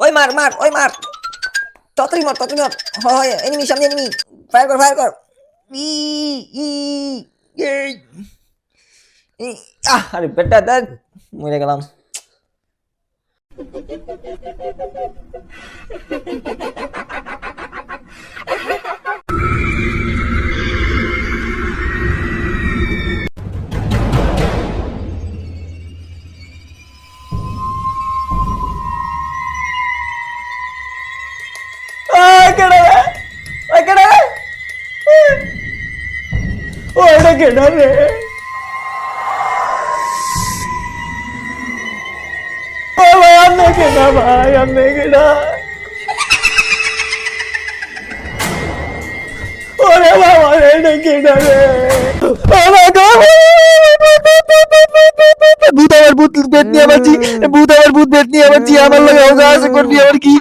ওই মার মার, ওই মার। ততই মার ততই মার। হয় এনিমি সামনে এনিমি ফায়ার কর ফায়ার কর। ই ই। আহ, আরে বেটা, দেখ, মরে গেলাম। ওই এটা কেডা রে ও ভাই আমি কেডা ভাই আমি কেডা ওরে বাবা রে এটা কেডা রে ও মা গড ভূত আমার ভূত বেদ নিয়ে আবারছি ভূত আমার ভূত বেদ নিয়ে আবারছি আমার লাগে হোগা আছে করবি আবার কি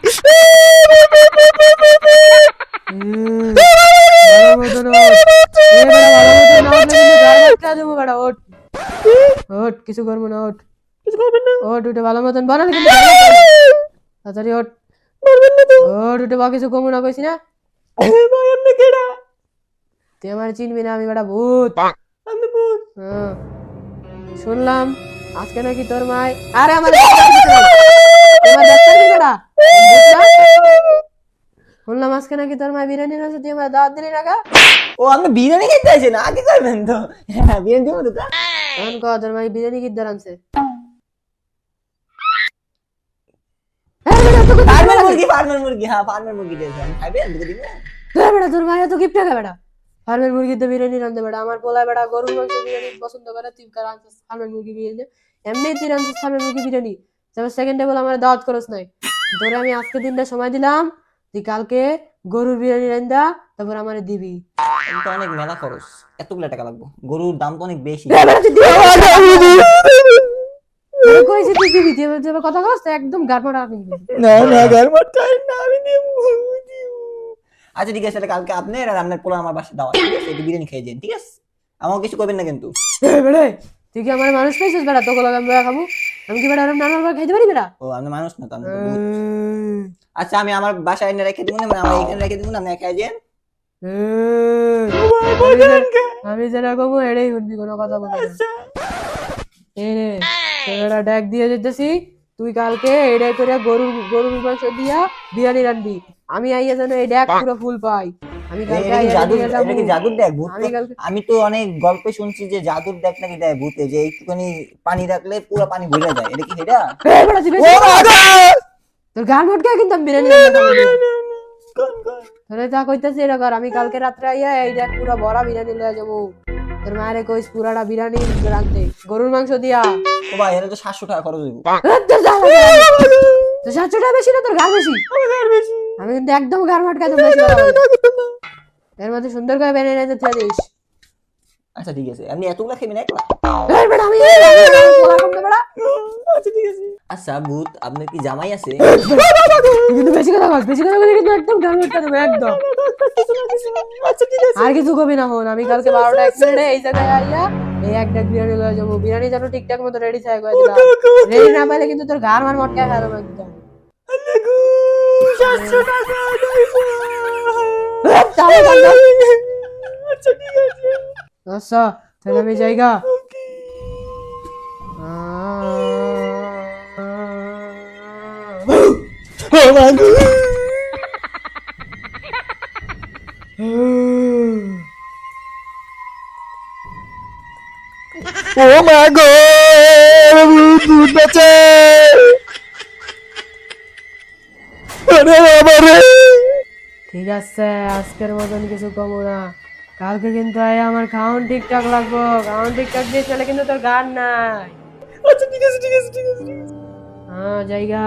দেবো বেটা, ওঠ। ওঠ, কিছু করব না ওঠ। ওঠ উঠে ভালো মতন বানালে কিন্তু গার বাট্টা দেবো। তাড়াতাড়ি ওঠ। ওঠ উঠে বা কিছু কমু না কইছি না? ভাই আপনি কেডা? তুই আমার চিনবি না আমি বেটা ভূত। আমি ভূত? হ্যাঁ। শুনলাম আজকে নাকি তোর মায় আরে আমার ডাক্তার কি বেটা? না? শুনলাম আজকে নাকি তোর মায় বিরিয়ানি আছে তুই আমার দাওয়াত দিলি না গা? ও আপনি বিরিয়ানি খেতে আগে করবেন তো? হ্যাঁ বিরিয়ানি দিব তো এখন ক তোর মায় বিরিয়ানি কি আনছে? ফার্মের মুরগি ফার্মের মুরগি হ্যাঁ ফার্মের মুরগি দুটো দিবেন হ্যাঁ বেটা তোর তো গিফট টাকা বেটা। ফার্মের মুরগিতে বিরিয়ানি রান্ধে বেটা। আমার পোলা বেটা গরুর মাংস বিরিয়ানি পছন্দ করে তুই কার আনছিস ফার্মের মুরগি বিরিয়ানি? এমনি তুই রান্ধছিস ফার্মের মুরগি বিরিয়ানি। তারপর সেকেন্ড টেবল আমার দাওয়াত করস নাই। তোরে আমি আজকে দিনটা সময় দিলাম। তুই কালকে গরুর বিরিয়ানি রান্ধা তারপর আমারে দিবি। তো অনেক মেলা খরচ। এতগুলো টাকা লাগবে। গরুর দাম তো অনেক বেশি। বেটা, তুই দিবি। তোরে কইছি তুই দিবি তুই এবার- কথা কস একদম গারমাটা আপনি না না গারমাট খাই না আমি আচ্ছা ঠিক আছে কালকে আপনি আর আপনার পোলা আমার বাসায় দাওয়া একটু বিরিয়ানি খেয়ে যান ঠিক আছে? আমাকে কিছু করবেন না কিন্তু। বেড়ে তুই কি আমার মানুষ পাইছিস বেটা তোকে লাগে আমি খাব। আমি কি বেটা এরকম নানার খাইতে পারি বেটা ও আপনি মানুষ না তো। আচ্ছা আমি আমার বাসায় এনে রেখে দিব না মানে আমার এখানে রেখে দিব না আপনি খেয়ে যান আমি যে- আমি যেটা কমু এটাই শুনবি কোনো কথা বলবি না। এই রে তোরা ডাক দিয়ে যেতেছি তুই কালকে এটাই করে গরুর গরুর মাংস দিয়া বিরিয়ানি রাখবি আমি আইয়া যেন এই ডাক পুরো ফুল পাই। আমি কালকে। জাদুর দেখ ভূত আমি তো- আমি তো অনেক গল্পে শুনছি যে জাদুর দেখ নাকি দেয় ভূতে যে একটুখানি পানি রাখলে পুরো পানি ভরে যায়। এটা কি এটা? তোর গান মটকে কিন্তু আমি বিরিয়ানি তোরে যা কইতাছি এটা কর আমি কালকে রাত্রে আইয়া এই দেখ পুরো বড়া বিরিয়ানি লয়ে যাব। তোর মায়ের কইস পুরাটা বিরিয়ানি রাখতে গরুর মাংস দিয়া। ও ভাই এটা তো সাতশো টাকা খরচ হইব। তো সাতশো টাকা বেশি না তোর গান বেশি। আমি কিন্তু একদম মাটকা তুমি বেশি এর মধ্যে সুন্দর করে বেনে নিতে দিস আচ্ছা ঠিক আছে। এতগুলা একলা? আমি বেটা। আচ্ছা ঠিক আছে। আচ্ছা ভূত আপনার কি জামাই আছে? কিন্তু বেশি কথা বল বেশি কথা বলে কিন্তু একদম গান মাটকা দেবো একদম। আচ্ছা ঠিক আছে। আর কিছু কবি না হন আমি কালকে বারোটা এক মিনিটে এই জায়গায় এই এক ডাক বিরিয়ানি লয়ে যাব। বিরিয়ানি যেন ঠিকঠাক মতো রেডি থাকে দিলাম। রেডি না পাইলে কিন্তু তোর গার মার মটকা খারাপ একদম। আচ্ছা ঠিক আছে। আমি জায়গা ও মা গো ভূত ভূত বাঁচে আরে বাবা রে। ঠিক আছে আজকের মতন কিছু কমো না। কালকে কিন্তু আয় আমার খাওয়ান ঠিকঠাক লাগবো খাওয়ান ঠিকঠাক দিয়ে চলে কিন্তু তোর গান নাই আচ্ছা ঠিক আছে ঠিক আছে ঠিক আছে। হ্যাঁ জায়গা